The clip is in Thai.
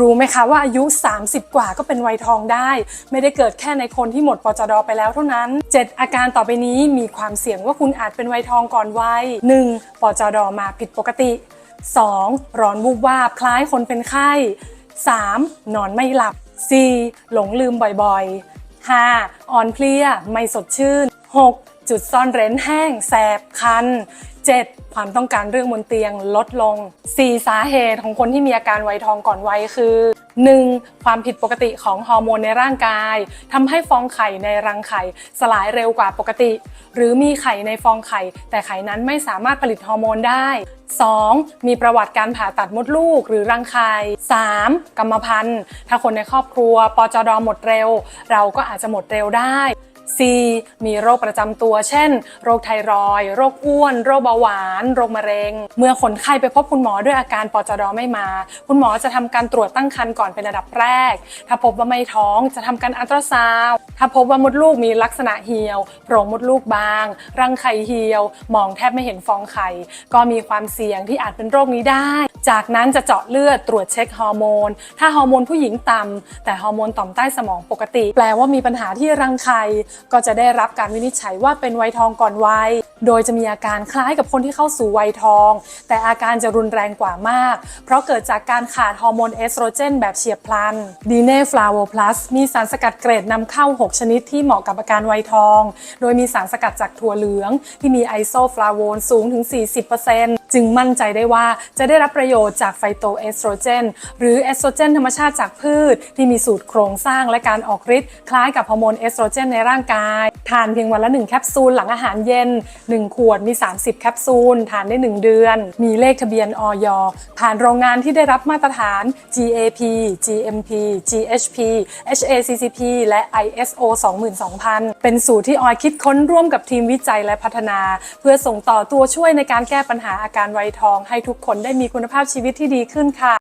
รู้ไหมคะว่าอายุ 30 กว่าก็เป็นวัยทองได้ ไม่ได้เกิดแค่ในคนที่หมดปจดไปแล้วเท่านั้น 7 อาการต่อไปนี้มีความเสี่ยงว่าคุณอาจเป็นวัยทองก่อนวัย 1. ปจดมาผิดปกติ 2. ร้อนวูบวาบคล้ายคนเป็นไข้ 3. นอนไม่หลับ 4. หลงลืมบ่อยๆ 5. อ่อนเพลียไม่สดชื่น 6. จุดซ่อนเร้นแห้ง แสบคัน 7. ความต้องการเรื่องบนเตียงลดลง 4. สาเหตุของคนที่มีอาการไวทองก่อนวัยคือ 1. ความผิดปกติของฮอร์โมนในร่างกายทำให้ฟองไข่ในรังไข่สลายเร็วกว่าปกติ หรือมีไข่ในฟองไข่ แต่ไข่นั้นไม่สามารถผลิตฮอร์โมนได้ 2. มีประวัติการผ่าตัดมดลูกหรือรังไข่ 3. กรรมพันธุ์ ถ้าคนในครอบครัวปจดหมดเร็ว เราก็อาจจะหมดเร็วได้ C มีโรคประจำตัว เช่น โรคไทรอยด์โรคอ้วน โรคเบาหวาน โรคมะเร็ง เมื่อคนไข้ไปพบคุณหมอด้วยอาการปอจดไม่มา คุณหมอจะทำการตรวจตั้งครรภ์ก่อนเป็นอันดับแรก ถ้าพบว่าไม่ท้องจะทำการอัลตราซาวด์ถ้าพบว่ามดลูกมีลักษณะเหี่ยวโพรงมดลูกบาง รังไข่เหี่ยว มองแทบไม่เห็นฟองไข่ ก็มีความเสี่ยงที่อาจเป็นโรคนี้ได้ จากนั้นจะเจาะเลือดตรวจเช็คฮอร์โมน ถ้าฮอร์โมนผู้หญิงต่ำแต่ฮอร์โมนต่อมใต้สมองปกติ แปลว่ามีปัญหาที่รังไข่ก็จะได้รับการวินิจฉัยว่าเป็นวัยทองก่อนวัย โดยจะมีอาการคล้ายกับคนที่เข้าสู่วัยทอง แต่อาการจะรุนแรงกว่ามาก เพราะเกิดจากการขาดฮอร์โมนเอสโตรเจนแบบเฉียบพลันดีเน่ฟลาโวพลัสมีสารสกัดเกรดนำเข้า 6 ชนิดที่เหมาะกับอาการวัยทอง โดยมีสารสกัดจากถั่วเหลือง ที่มีไอโซฟลาโวนสูงถึง 40% จึงมั่นใจได้ว่าจะได้รับประโยชน์จากไฟโตเอสโตรเจนหรือเอสโตรเจนธรรมชาติจากพืช ที่มีสูตรโครงสร้างและการออกฤทธิ์คล้ายกับฮอร์โมนเอสโตรเจนในร่างกาย ทานเพียงวันละ 1 แคปซูลหลังอาหารเย็น 1 ขวดมี 30 แคปซูล ทานได้ 1 เดือน มีเลขทะเบียนออยผ่านโรงงานที่ได้รับมาตรฐาน GAP GMP GHP HACCP และ ISO 22000 เป็นสูตรที่ออยคิดค้นร่วมกับทีมวิจัยและพัฒนา เพื่อส่งต่อตัวช่วยในการแก้ปัญหาอาการไวยทอง ให้ทุกคนได้มีคุณภาพชีวิตที่ดีขึ้นค่ะ